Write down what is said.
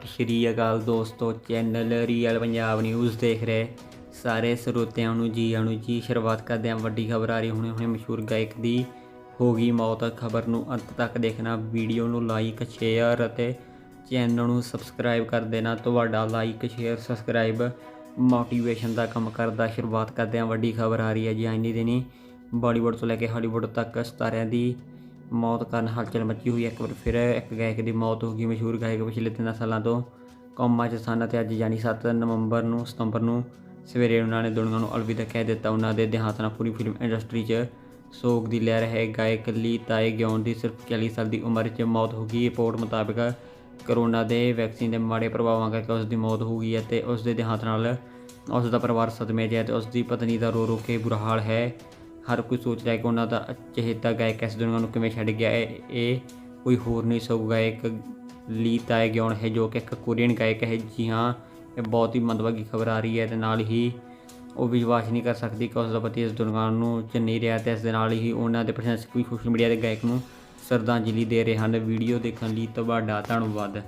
ਸਤਿ ਸ਼੍ਰੀ ਅਕਾਲ ਦੋਸਤੋ, channel real Punjab news ਦੇਖ ਰਹੇ। ਸਾਰੇ ਸਰੋਤਿਆਂ ਨੂੰ ਜੀ ਆਣੂ ਜੀ ਸ਼ੁਰੂਆਤ ਕਰਦੇ ਹਾਂ ਵੱਡੀ ਖਬਰ ਆ ਰਹੀ ਹੁਣੇ ਹੁਣੇ ਮਸ਼ਹੂਰ ਗਾਇਕ ਦੀ। ਹੋ ਗਈ ਮੌਤ, ਖਬਰ ਨੂੰ ਅੰਤ ਤੱਕ ਦੇਖਣਾ, ਵੀਡੀਓ ਨੂੰ ਲਾਈਕ ਸ਼ੇਅਰ ਅਤੇ ਚੈਨਲ ਨੂੰ ਸਬਸਕ੍ਰਾਈਬ ਕਰ ਦੇਣਾ। ਤੁਹਾਡਾ ਲਾਈਕ ਸ਼ੇਅਰ ਸਬਸਕ੍ਰਾਈਬ ਮੋਟੀਵੇਸ਼ਨ ਦਾ ਕੰਮ ਕਰਦਾ। ਸ਼ੁਰੂਆਤ ਕਰਦੇ ਹਾਂ ਵੱਡੀ ਖਬਰ ਆ ਰਹੀ ਹੈ ਜੀ ਅੱਜ ਦਿਨੀ। ਬਾਲੀਵੁੱਡ ਤੋਂ ਲੈ ਕੇ ਹਾਲੀਵੁੱਡ ਤੱਕ ਸਤਾਰਿਆਂ ਦੀ ਮੌਤ ਕਾਰਨ ਹਲਚਲ ਮੱਚੀ ਹੋਈ ਇੱਕ ਵਾਰ ਫਿਰ ਇੱਕ ਗਾਇਕ ਦੀ ਮੌਤ ਹੋ ਗਈ, ਮਸ਼ਹੂਰ ਗਾਇਕ ਪਿਛਲੇ ਤਿੰਨ ਸਾਲਾਂ ਤੋਂ। ਕੌਮਾਂ 'ਚ ਸਨ ਅਤੇ ਅੱਜ ਯਾਨੀ 7 ਨਵੰਬਰ ਨੂੰ, ਸਤੰਬਰ ਨੂੰ ਸਵੇਰੇ ਉਹਨਾਂ ਨੇ ਦੁਨੀਆ ਨੂੰ ਅਲਵਿਦਾ ਕਹਿ ਦਿੱਤਾ। ਉਹਨਾਂ ਦੇ ਦੇਹਾਂਤ ਨਾਲ ਪੂਰੀ ਫਿਲਮ ਇੰਡਸਟਰੀ 'ਚ ਸੋਗ ਦੀ ਲਹਿਰ ਹੈ। ਗਾਇਕ ਲੀ ਤਾਏ ਗਿਉਣ ਦੀ ਸਿਰਫ 40 ਸਾਲ ਦੀ ਉਮਰ 'ਚ ਮੌਤ ਹੋ ਗਈ। ਰਿਪੋਰਟ ਮੁਤਾਬਕ ਕਰੋਨਾ ਦੇ ਵੈਕਸੀਨ ਦੇ ਮਾੜੇ ਪ੍ਰਭਾਵਾਂ ਕਰਕੇ ਉਸ ਦੀ ਮੌਤ ਹੋ ਗਈ ਹੈ ਤੇ ਉਸ ਦੇ ਦੇਹਾਂਤ ਨਾਲ ਉਸ ਦਾ ਪਰਿਵਾਰ ਸਦਮੇ 'ਚ ਹੈ ਤੇ ਉਸ ਦੀ ਪਤਨੀ ਦਾ ਰੋ ਰੋ ਕੇ ਬੁਰਾ ਹਾਲ ਹੈ। ਹਰ ਕੋਈ ਸੋਚ ਰਿਹਾ ਹੈ ਕਿ ਉਹਨਾਂ ਦਾ ਚਹੇਤਾ ਗਾਇਕ ਇਸ ਦੁਨੀਆ ਨੂੰ ਕਿਵੇਂ ਛੱਡ ਗਿਆ ਹੈ, ਇਹ ਕੋਈ ਹੋਰ ਨਹੀਂ ਸਗੋਂ ਗਾਇਕ ਲੀ ਤਾਏ ਗਿਉਣ ਹੈ ਜੋ ਕਿ ਇੱਕ ਕੋਰੀਅਨ ਗਾਇਕ ਹੈ। ਜੀ ਹਾਂ, ਇਹ ਬਹੁਤ ਹੀ ਮੰਦਭਾਗੀ ਖਬਰ ਆ ਰਹੀ ਹੈ ਤੇ ਨਾਲ ਹੀ ਉਹ ਵਿਸ਼ਵਾਸ ਨਹੀਂ ਕਰ ਸਕਦੀ ਕਿ ਉਸ ਦਾ ਪਤੀ ਇਸ ਦੁਨੀਆ ਨੂੰ ਚ ਨਹੀਂ ਰਿਹਾ ਤੇ ਇਸ ਦੇ ਨਾਲ ਹੀ ਉਹਨਾਂ ਦੇ ਪ੍ਰਸ਼ੰਸਕ ਵੀ ਸੋਸ਼ਲ ਮੀਡੀਆ ਦੇ ਗਾਇਕ ਨੂੰ ਸ਼ਰਧਾਂਜਲੀ ਦੇ ਰਹੇ ਹਨ। ਵੀਡੀਓ ਦੇਖਣ ਲਈ ਤੁਹਾਡਾ ਧੰਨਵਾਦ।